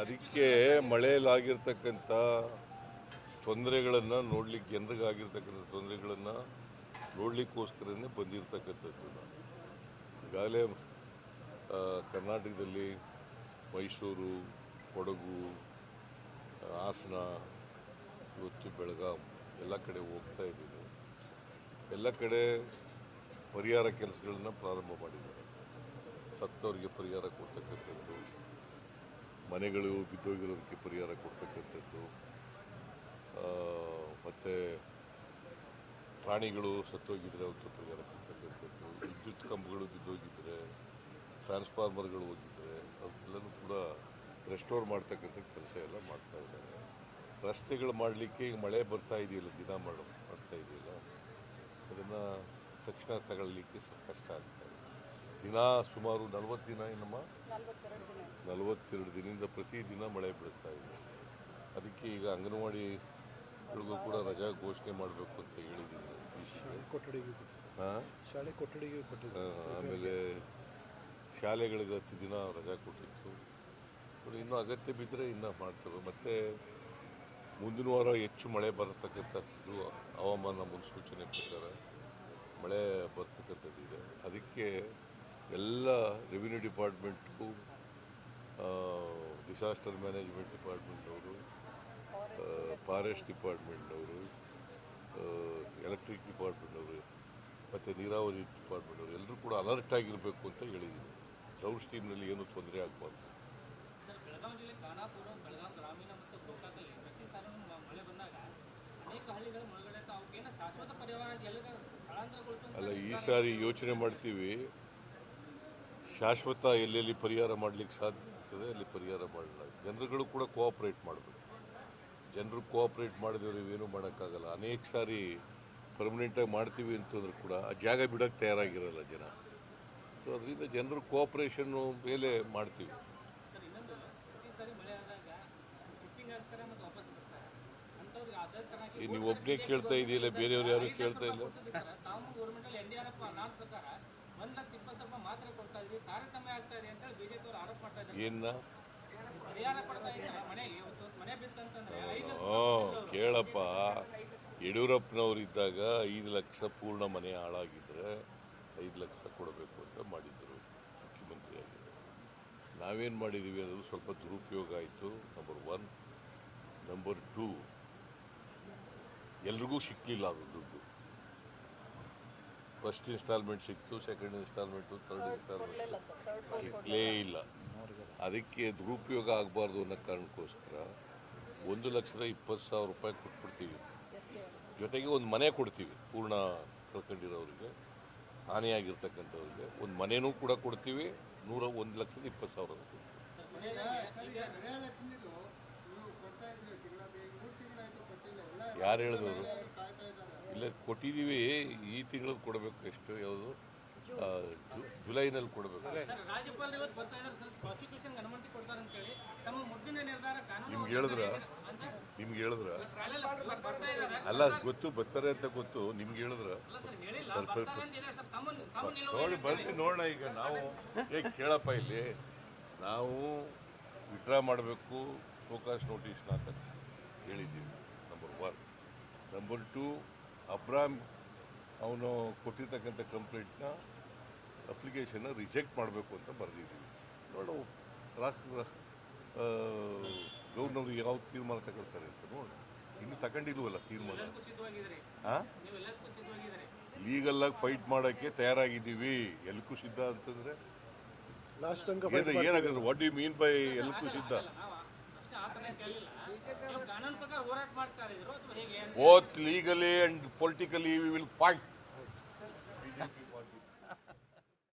ಅದಕ್ಕೆ ಮಳೆಯಲ್ಲಾಗಿರ್ತಕ್ಕಂಥ ತೊಂದರೆಗಳನ್ನು ನೋಡ್ಲಿಕ್ಕೆ ಜನರಿಗಾಗಿರ್ತಕ್ಕಂಥ ತೊಂದರೆಗಳನ್ನು ನೋಡಲಿಕ್ಕೋಸ್ಕರನೇ ಬಂದಿರತಕ್ಕಂಥದ್ದು. ಈಗಾಗಲೇ ಕರ್ನಾಟಕದಲ್ಲಿ ಮೈಸೂರು, ಕೊಡಗು ಹಾಸನ, ಇವತ್ತು ಬೆಳಗಾಂ ಎಲ್ಲ ಕಡೆ ಹೋಗ್ತಾ ಇದ್ದೀವಿ. ಎಲ್ಲ ಕಡೆ ಪರಿಹಾರ ಕೆಲಸಗಳನ್ನ ಪ್ರಾರಂಭ ಮಾಡಿದ್ದಾರೆ. ಸತ್ತವರಿಗೆ ಪರಿಹಾರ ಕೊಡ್ತಕ್ಕಂಥದ್ದು. ಮನೆಗಳು ಬಿದ್ದೋಗಿರೋದಕ್ಕೆ ಪರಿಹಾರ ಕೊಡ್ತಕ್ಕಂಥದ್ದು. ಮತ್ತು ಪ್ರಾಣಿಗಳು ಸತ್ತೋಗಿದ್ದರೆ ಅವಕ್ಕೆ ಪರಿಹಾರ ಕೊಡ್ತಕ್ಕಂಥದ್ದು. ವಿದ್ಯುತ್ ಕಂಬಗಳು ಬಿದ್ದೋಗಿದ್ದರೆ ಟ್ರಾನ್ಸ್ಫಾರ್ಮರ್ಗಳು ಹೋಗಿದ್ರೆ ಅವಕ್ಕೆಲ್ಲನೂ ಕೂಡ ರೆಸ್ಟೋರ್ ಮಾಡ್ತಕ್ಕಂಥ ಕೆಲಸ ಎಲ್ಲ ಮಾಡ್ತಾ ಇದ್ದಾರೆ. ರಸ್ತೆಗಳು ಮಾಡಲಿಕ್ಕೆ ಈಗ ಮಳೆ ಬರ್ತಾ ಇದೆಯಲ್ಲ, ದಿನ ಮಾಡ ಬರ್ತಾ ಇದೆಯಲ್ಲ, ಅದನ್ನು ತಕ್ಷಣ ತಗೊಳ್ಳಿಕ್ಕೆ ಸ್ವಲ್ಪ ಕಷ್ಟ ಆಗ್ತಾ ಇದೆ. ದಿನ ಸುಮಾರು ನಲವತ್ತು ದಿನ ಏನಮ್ಮ? ನಲ್ವತ್ತೆರಡು ದಿನ ನಲವತ್ತೆರಡು ದಿನದಿಂದ ಪ್ರತಿದಿನ ಮಳೆ ಬೀಳ್ತಾ ಇದೆ. ಅದಕ್ಕೆ ಈಗ ಅಂಗನವಾಡಿಗಳಿಗೂ ಕೂಡ ರಜಾ ಘೋಷಣೆ ಮಾಡಬೇಕು ಅಂತ ಹೇಳಿದ್ದೀನಿ. ಶಾಲೆ ಕೊಠಡಿಗೆ ಆಮೇಲೆ ಶಾಲೆಗಳಿಗೆ ಹತ್ತು ದಿನ ರಜಾ ಕೊಟ್ಟಿತ್ತು. ಇನ್ನೂ ಅಗತ್ಯ ಬಿದ್ದರೆ ಇನ್ನೂ ಮಾಡ್ತಾರೆ. ಮತ್ತು ಮುಂದಿನ ವಾರ ಹೆಚ್ಚು ಮಳೆ ಬರತಕ್ಕಂಥದ್ದು ಹವಾಮಾನ ಮುನ್ಸೂಚನೆ ಪ್ರಕಾರ ಮಳೆ ಬರ್ತಕ್ಕಂಥದ್ದಿದೆ. ಅದಕ್ಕೆ ಎಲ್ಲ ರೆವಿನ್ಯೂ ಡಿಪಾರ್ಟ್ಮೆಂಟ್ಗೂ ಡಿಸಾಸ್ಟರ್ ಮ್ಯಾನೇಜ್ಮೆಂಟ್ ಡಿಪಾರ್ಟ್ಮೆಂಟ್ನವರು ಫಾರೆಸ್ಟ್ ಡಿಪಾರ್ಟ್ಮೆಂಟ್ನವರು ಎಲೆಕ್ಟ್ರಿಕ್ ಡಿಪಾರ್ಟ್ಮೆಂಟ್ನವರು ಮತ್ತು ನೀರಾವರಿ ಡಿಪಾರ್ಟ್ಮೆಂಟ್ನವರು ಎಲ್ಲರೂ ಕೂಡ ಅಲರ್ಟ್ ಆಗಿರಬೇಕು ಅಂತ ಹೇಳಿದ್ದೀನಿ. ಡ್ರೌಟ್ ಸ್ಟೀಮ್ನಲ್ಲಿ ಏನೂ ತೊಂದರೆ ಆಗಬಾರ್ದು. ಅಲ್ಲ ಈ ಸಾರಿ ಯೋಚನೆ ಮಾಡ್ತೀವಿ. ಶಾಶ್ವತ ಎಲ್ಲೆಲ್ಲಿ ಪರಿಹಾರ ಮಾಡಲಿಕ್ಕೆ ಸಾಧ್ಯ ಆಗ್ತದೆ, ಅಲ್ಲಿ ಪರಿಹಾರ ಮಾಡಲ್ಲ. ಜನರುಗಳು ಕೂಡ ಕೋಆಪ್ರೇಟ್ ಮಾಡಬೇಕು. ಜನರು ಕೋಆಪ್ರೇಟ್ ಮಾಡಿದವರು ಇವೇನು ಮಾಡೋಕ್ಕಾಗಲ್ಲ. ಅನೇಕ ಸಾರಿ ಪರ್ಮನೆಂಟಾಗಿ ಮಾಡ್ತೀವಿ ಅಂತಂದ್ರೆ ಕೂಡ ಆ ಜಾಗ ಬಿಡೋಕ್ಕೆ ತಯಾರಾಗಿರಲ್ಲ ಜನ. ಸೊ ಅದರಿಂದ ಜನರು ಕೋಆಪ್ರೇಷನ್ನು ಮೇಲೆ ಮಾಡ್ತೀವಿ. ನೀವು ಒಬ್ಬನೇ ಕೇಳ್ತಾ ಇದೆಯಲ್ಲ, ಬೇರೆಯವ್ರು ಯಾರು ಕೇಳ್ತಾ ಇಲ್ಲ? ತಾವು ಗೌರ್ಮೆಂಟಲ್ಲಿ ಎನ್ ಡಿ ಆರ್ ಎಫ್ ನಾನ್ ಪ್ರಕಾರ ಒಂದು ಲಕ್ಷ ಇಪ್ಪತ್ತು ರೂಪಾಯಿ ಮಾತ್ರ ಕೊಡ್ತಾ ಇದ್ರಿ ತಾರತಮ್ಯ ಆಗ್ತಾ ಇದೆ ಅಂತೇಳಿ ಬಿಜೆಪಿ ಅವರು ಆರೋಪ ಮಾಡ್ತಾ ಇದ್ದಾರೆ. ಏನ ಪರಿಹಾರ ಕೊಡ್ತಾ ಇದ್ದಾರೆ ಮನೆಗೆ. ಇವತ್ತು ಮನೆ ಬಿತ್ತಂತಂದ್ರೆ ಐದು ಲಕ್ಷ ಹ್ಞೂ ಕೇಳಪ್ಪ. ಯಡಿಯೂರಪ್ಪನವರಿದ್ದಾಗ ಐದು ಲಕ್ಷ ಪೂರ್ಣ ಮನೆ ಹಾಳಾಗಿದ್ದರೆ ಐದು ಲಕ್ಷ ಕೊಡಬೇಕು ಅಂತ ಮಾಡಿದ್ದರು ಮುಖ್ಯಮಂತ್ರಿಯಾಗಿ ನಾವೇನು ಮಾಡಿದ್ದೀವಿ ಅದು ಸ್ವಲ್ಪ ದುರುಪಯೋಗ ಆಯಿತು. ನಂಬರ್ ಒನ್ ನಂಬರ್ ಟೂ ಎಲ್ರಿಗೂ ಸಿಕ್ಕಲಿಲ್ಲ ಅದು ದುಡ್ಡು. ಫಸ್ಟ್ ಇನ್ಸ್ಟಾಲ್ಮೆಂಟ್ ಸಿಕ್ತು ಸೆಕೆಂಡ್ ಇನ್ಸ್ಟಾಲ್ಮೆಂಟು ಥರ್ಡ್ ಇನ್ಸ್ಟಾಲ್ಮೆಂಟ್ ಸಿಕ್ಕಲೇ ಇಲ್ಲ ಅದಕ್ಕೆ ದುರುಪಯೋಗ ಆಗಬಾರ್ದು ಅನ್ನೋ ಕಾರಣಕ್ಕೋಸ್ಕರ ಒಂದು ಲಕ್ಷದ ಇಪ್ಪತ್ತು ಸಾವಿರ ರೂಪಾಯಿ ಕೊಟ್ಬಿಡ್ತೀವಿ. ಜೊತೆಗೆ ಒಂದು ಮನೆ ಕೊಡ್ತೀವಿ ಪೂರ್ಣ ಕಳ್ಕೊಂಡಿರೋರಿಗೆ ಹಾನಿಯಾಗಿರ್ತಕ್ಕಂಥವ್ರಿಗೆ ಒಂದು ಮನೆಯೂ ಕೂಡ ಕೊಡ್ತೀವಿ ನೂರ ಒಂದು ಲಕ್ಷದ ಇಪ್ಪತ್ತು ಸಾವಿರ ಯಾರು ಹೇಳಿದವರು? ಇಲ್ಲ ಕೊಟ್ಟಿದ್ದೀವಿ. ಈ ತಿಂಗಳು ಕೊಡಬೇಕು ಎಷ್ಟು ಯಾವುದು? ಜುಲೈನಲ್ಲಿ ಕೊಡಬೇಕು. ಸರ್ ರಾಜ್ಯಪಾಲರು ಇವತ್ತು ಬರ್ತಾ ಇದ್ದಾರೆ ಸರ್. ಪ್ರಾಸಿಕ್ಯೂಷನ್ ಅನುಮತಿ ಕೊಡ್ತಾರೆ ಅಂತ ಹೇಳಿ. ತಮ್ಮ ಮುದ್ದಿನ ನಿರ್ಧಾರ ಕಾನೂನು ನಿಮ್ಗೆ ಹೇಳಿದ್ರ? ನಿಮ್ಗೆ ಹೇಳಿದ್ರ? ಅಲ್ಲ ಗೊತ್ತು ಬರ್ತಾರೆ ಅಂತ ಗೊತ್ತು. ನಿಮ್ಗೆ ಹೇಳಿದ್ರ? ಅಲ್ಲ ಸರ್ ಹೇಳಿಲ್ಲ. ಬರ್- ಬರ್- ಬರ್ತಾರೆ ಅಂತ ಇದೆ ಸರ್. ತಮ್ಮ ತಮ್ಮ ನೋಡಿ ಬರ್ತೀವಿ ನೋಡೋಣ ಈಗ ನಾವು. ಏ ಕೇಳಪ್ಪ ಇಲ್ಲಿ. ನಾವು ವಿಡ್ರಾ ಮಾಡಬೇಕು. ಫೋಕಸ್ ನೋಟಿಸ್ನ ಅಂತ ಹೇಳಿದ್ದೀವಿ. ನಂಬರ್ ಒನ್ ನಂಬರ್ ಟು ಅಬ್ರಾಮ್ ಅವನು ಕೊಟ್ಟಿರ್ತಕ್ಕಂಥ ಕಂಪ್ಲೇಂಟ್ನ ಅಪ್ಲಿಕೇಶನ್ನ ರಿಜೆಕ್ಟ್ ಮಾಡಬೇಕು ಅಂತ ಬರೆದಿದ್ದೀವಿ. ನೋಡು ರಾಷ್ಟ್ರ ಗೌರ್ನವ್ರು ಯಾವ ತೀರ್ಮಾನ ತಗೊಳ್ತಾರೆ ಅಂತ ನೋಡೋಣ ಇನ್ನು ತಗೊಂಡಿಲ್ವಲ್ಲ ತೀರ್ಮಾನ? ಹಾಂ ಲೀಗಲ್ಲಾಗಿ ಫೈಟ್ ಮಾಡೋಕ್ಕೆ ತಯಾರಾಗಿದ್ದೀವಿ. ಎಲ್ಕು ಸಿದ್ಧ ಅಂತಂದ್ರೆ? ಏನಾಗುತ್ತೆ? ವಾಟ್ ಯು ಮೀನ್ ಬೈ ಎಲ್ಕು ಸಿದ್ಧ? ನಾವು legally and politically we will ಕಾನೂನು